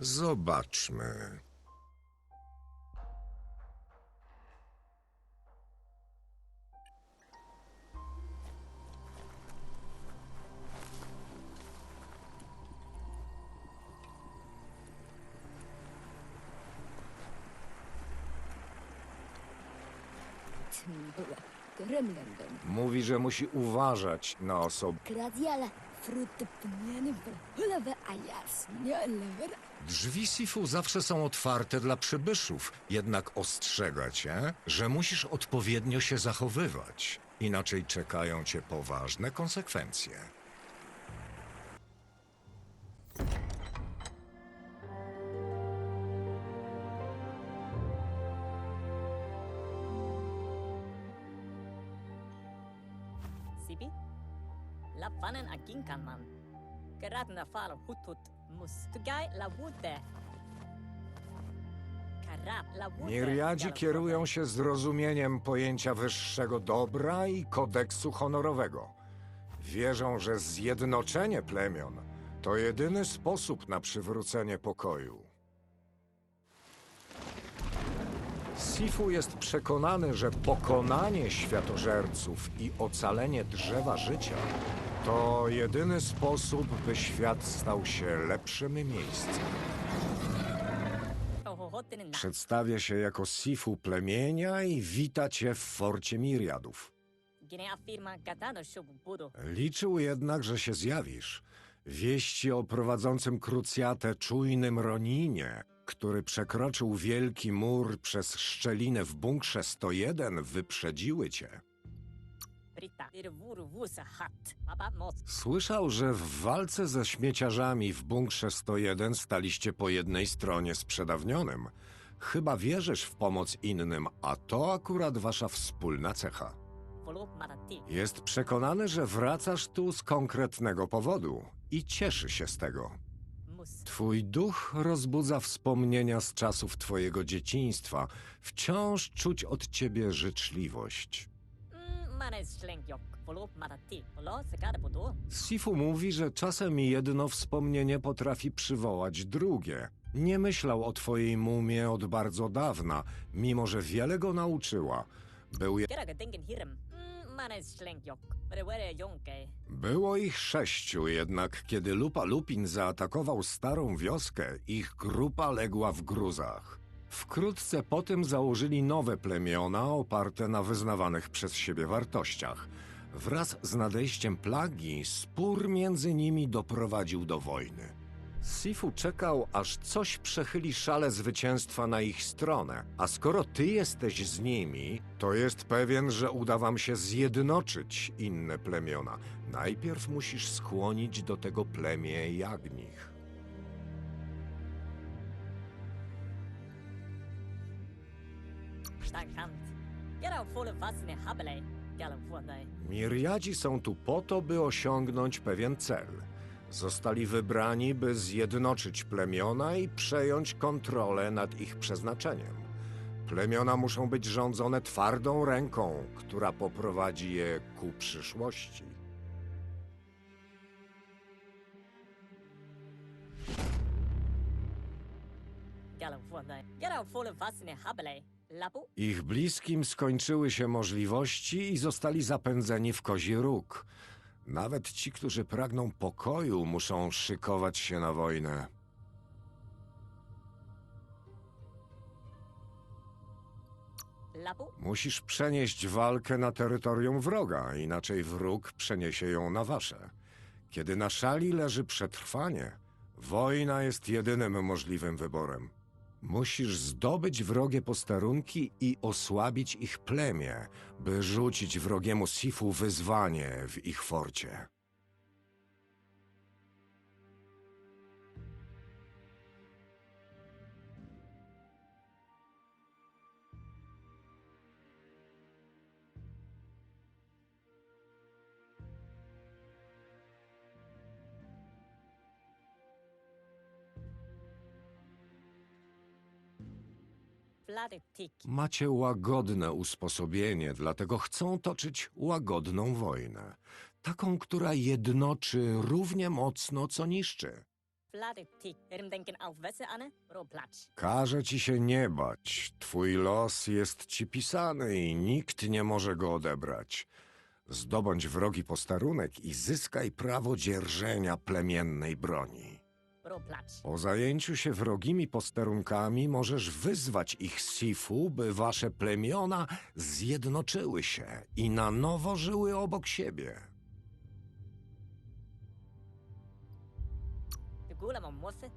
Zobaczmy. Mówi, że musi uważać na lewer. Drzwi Sifu zawsze są otwarte dla przybyszów, jednak ostrzega cię, że musisz odpowiednio się zachowywać. Inaczej czekają cię poważne konsekwencje. Sibi? Lappanen a ginkanman. Gerat na far hut Karat la wute. Miriadzi kierują się zrozumieniem pojęcia wyższego dobra i kodeksu honorowego. Wierzą, że zjednoczenie plemion to jedyny sposób na przywrócenie pokoju. Sifu jest przekonany, że pokonanie światożerców i ocalenie drzewa życia to jedyny sposób, by świat stał się lepszym miejscem. Przedstawia się jako Sifu plemienia i wita cię w forcie Miriadów. Liczył jednak, że się zjawisz. Wieści o prowadzącym krucjatę czujnym Roninie, który przekroczył wielki mur przez szczelinę w bunkrze 101, wyprzedziły cię. Słyszał, że w walce ze śmieciarzami w bunkrze 101 staliście po jednej stronie z przedawnionym. Chyba wierzysz w pomoc innym, a to akurat wasza wspólna cecha. Jest przekonany, że wracasz tu z konkretnego powodu i cieszy się z tego. Twój duch rozbudza wspomnienia z czasów twojego dzieciństwa. Wciąż czuć od ciebie życzliwość. Sifu mówi, że czasem jedno wspomnienie potrafi przywołać drugie. Nie myślał o twojej mumie od bardzo dawna, mimo że wiele go nauczyła. Był je... Było ich sześciu, jednak kiedy Lupa Lupin zaatakował starą wioskę, ich grupa legła w gruzach. Wkrótce potem założyli nowe plemiona oparte na wyznawanych przez siebie wartościach. Wraz z nadejściem plagi spór między nimi doprowadził do wojny. Sifu czekał, aż coś przechyli szale zwycięstwa na ich stronę, a skoro ty jesteś z nimi, to jest pewien, że uda wam się zjednoczyć inne plemiona. Najpierw musisz skłonić do tego plemię Jagnich. Kera follow vasne habele. Gala wunai. Miriadzi są tu po to, by osiągnąć pewien cel. Zostali wybrani, by zjednoczyć plemiona i przejąć kontrolę nad ich przeznaczeniem. Plemiona muszą być rządzone twardą ręką, która poprowadzi je ku przyszłości. Gala wunai. Kera follow vasne habele. Ich bliskim skończyły się możliwości i zostali zapędzeni w kozi róg. Nawet ci, którzy pragną pokoju, muszą szykować się na wojnę. Musisz przenieść walkę na terytorium wroga, inaczej wróg przeniesie ją na wasze. Kiedy na szali leży przetrwanie, wojna jest jedynym możliwym wyborem. Musisz zdobyć wrogie posterunki i osłabić ich plemię, by rzucić wrogiemu Sifu wyzwanie w ich forcie. Macie łagodne usposobienie, dlatego chcą toczyć łagodną wojnę. Taką, która jednoczy równie mocno, co niszczy. Każe ci się nie bać. Twój los jest ci pisany i nikt nie może go odebrać. Zdobądź wrogi posterunek i zyskaj prawo dzierżenia plemiennej broni. Ro plać. Po zajęciu się wrogimi posterunkami możesz wyzwać ich Sifu, by wasze plemiona zjednoczyły się i na nowo żyły obok siebie.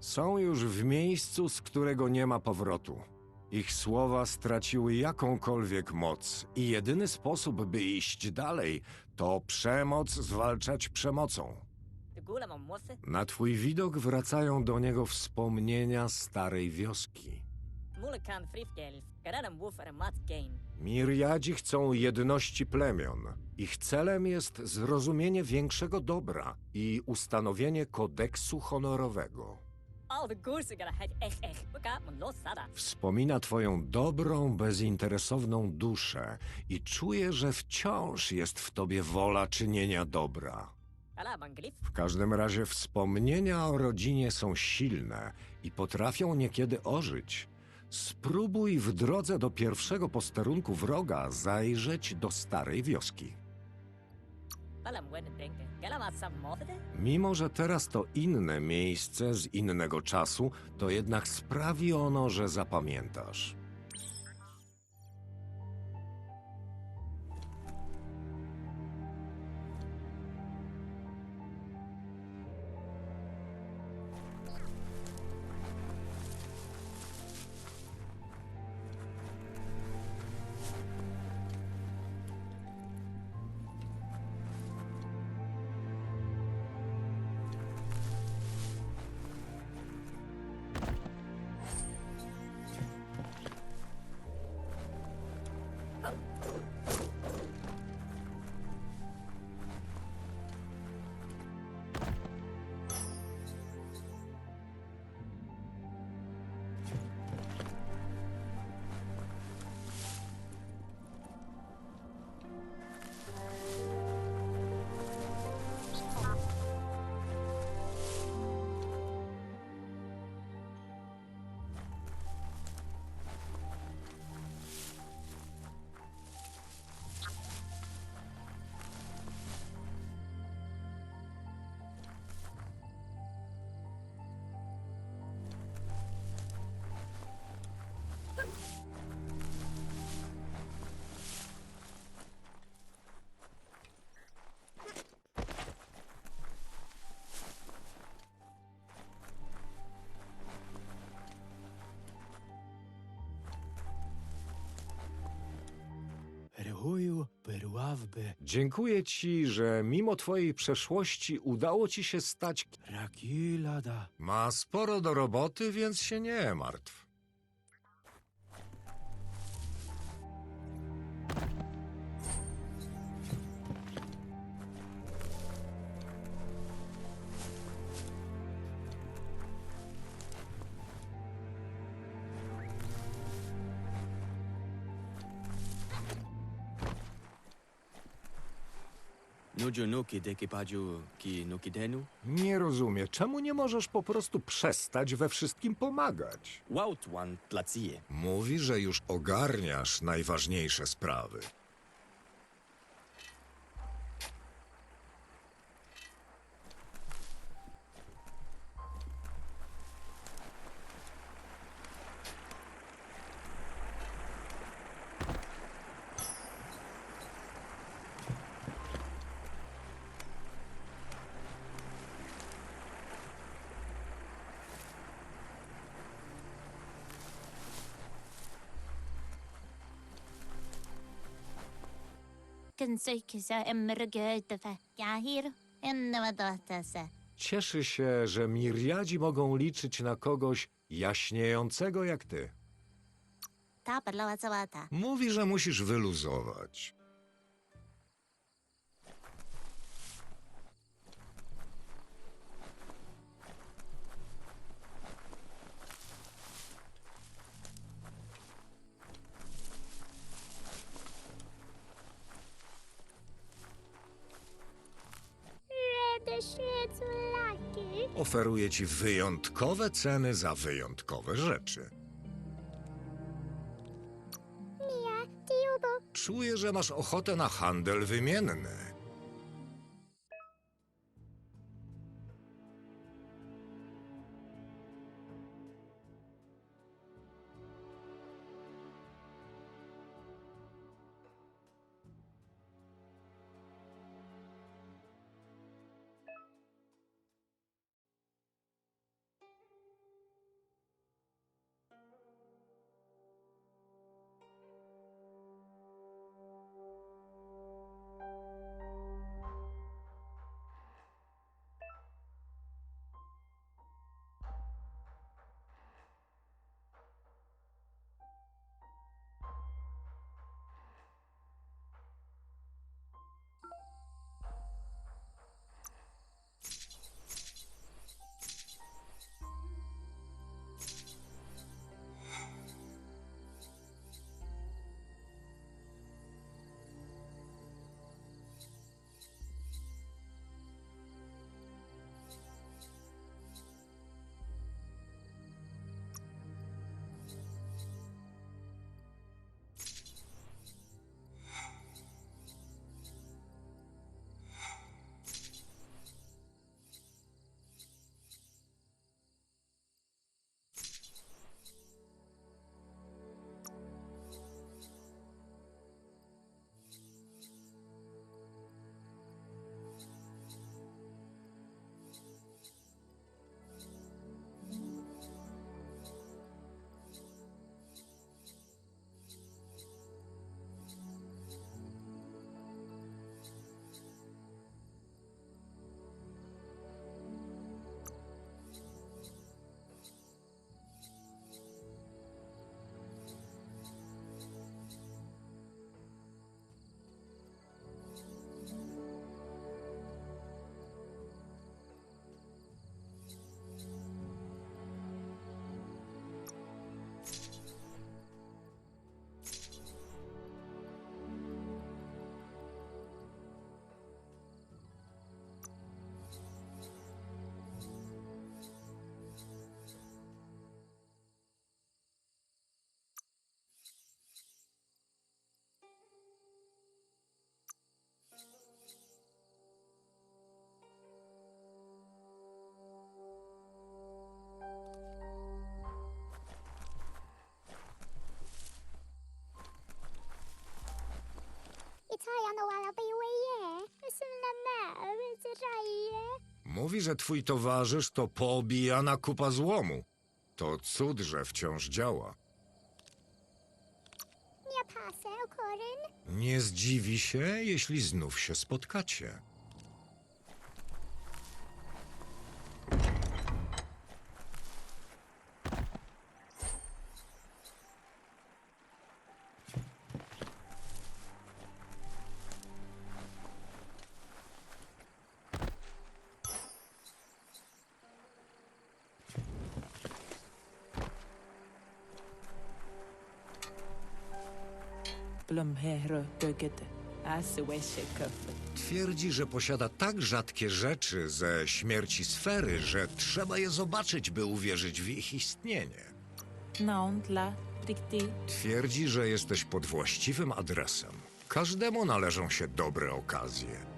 Są już w miejscu, z którego nie ma powrotu. Ich słowa straciły jakąkolwiek moc i jedyny sposób, by iść dalej, to przemoc zwalczać przemocą. Na twój widok wracają do niego wspomnienia starej wioski. Mule kan frifgelf. Garadam woof mat gain. Miriadzi chcą jedności plemion. Ich celem jest zrozumienie większego dobra i ustanowienie kodeksu honorowego. Al de goerse gara het echt echt. Beka mo los sada. Wspomina twoją dobrą, bezinteresowną duszę i czuje, że wciąż jest w tobie wola czynienia dobra. W każdym razie wspomnienia o rodzinie są silne i potrafią niekiedy ożyć. Spróbuj w drodze do pierwszego posterunku wroga zajrzeć do starej wioski. Mimo, że teraz to inne miejsce z innego czasu, to jednak sprawi ono, że zapamiętasz. Dziękuję ci, że mimo twojej przeszłości udało ci się stać. rakilada. Ma sporo do roboty, więc się nie martw. Nuju nuki deki paju ki nuki denu. Nie rozumiem, czemu nie możesz po prostu przestać we wszystkim pomagać? Wautwan tlacie. Mówi, że już ogarniasz najważniejsze sprawy. Kensuikisa emmergöötävä jahir ennävä Cieszy się, że Miriadzi mogą liczyć na kogoś jaśniejącego jak ty. Savata. Mówi, że musisz wyluzować. It's lucky. Oferuję ci wyjątkowe ceny za wyjątkowe rzeczy. Mia. Czuję, że masz ochotę na handel wymienny. Mówi, że twój towarzysz to poobijana kupa złomu. To cud, że wciąż działa. Nie pasę, Koryn. Nie zdziwi się, jeśli znów się spotkacie. Twierdzi, że posiada tak rzadkie rzeczy ze śmierci sfery, że trzeba je zobaczyć, by uwierzyć w ich istnienie. Twierdzi, że jesteś pod właściwym adresem. Każdemu należą się dobre okazje.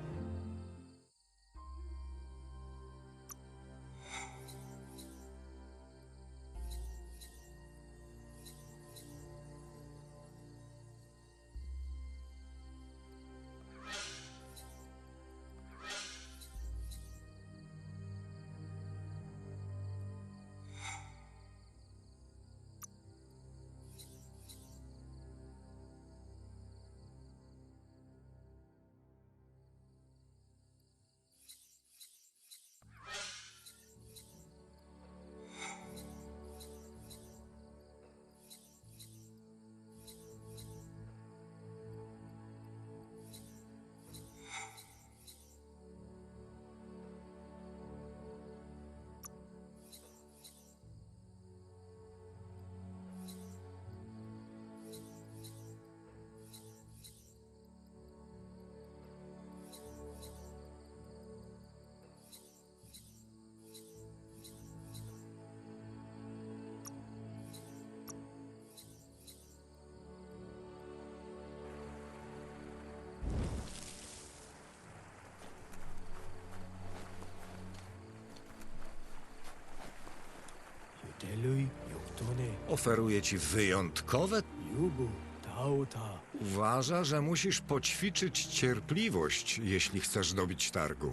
Oferuje ci wyjątkowe. Yubu, Tauta. Uważa, że musisz poćwiczyć cierpliwość, jeśli chcesz dobić targu.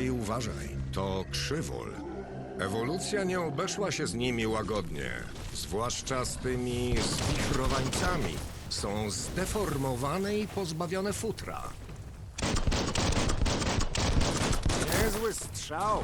Lepiej uważaj, to krzywol. Ewolucja nie obeszła się z nimi łagodnie, zwłaszcza z tymi spichrowańcami. Są zdeformowane i pozbawione futra. Niezły strzał.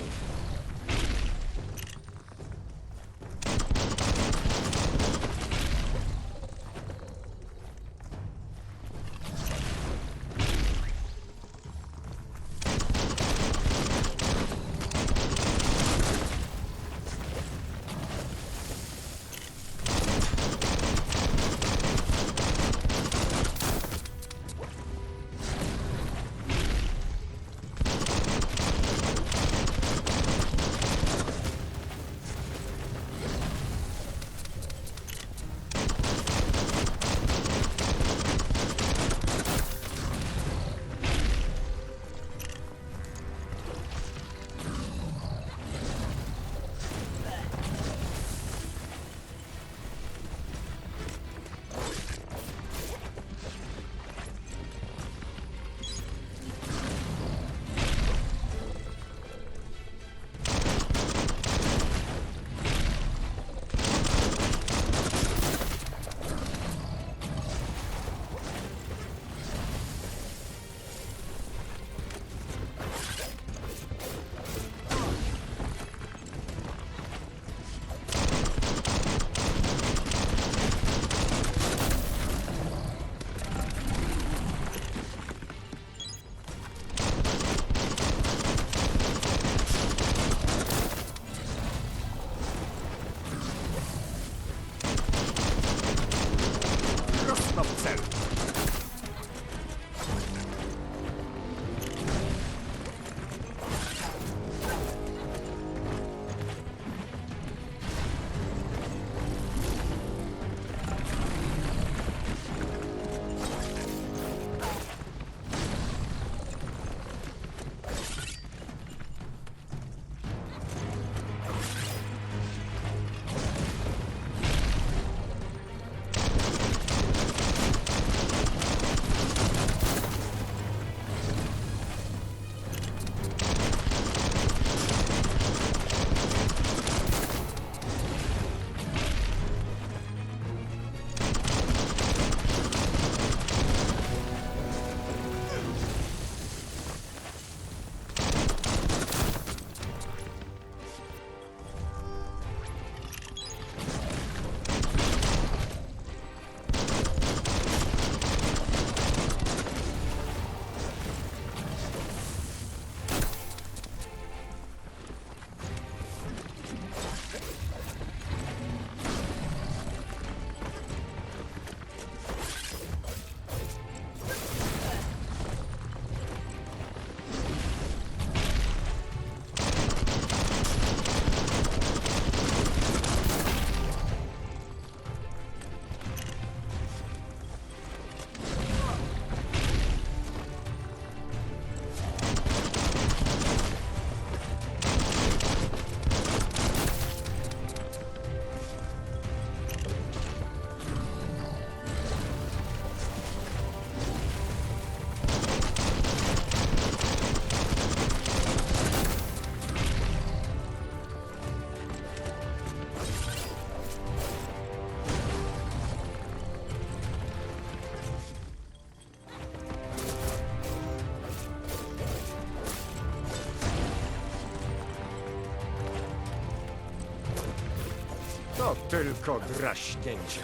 Tylko draśnięcie.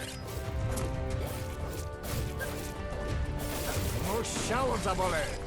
Musiało zaboleć.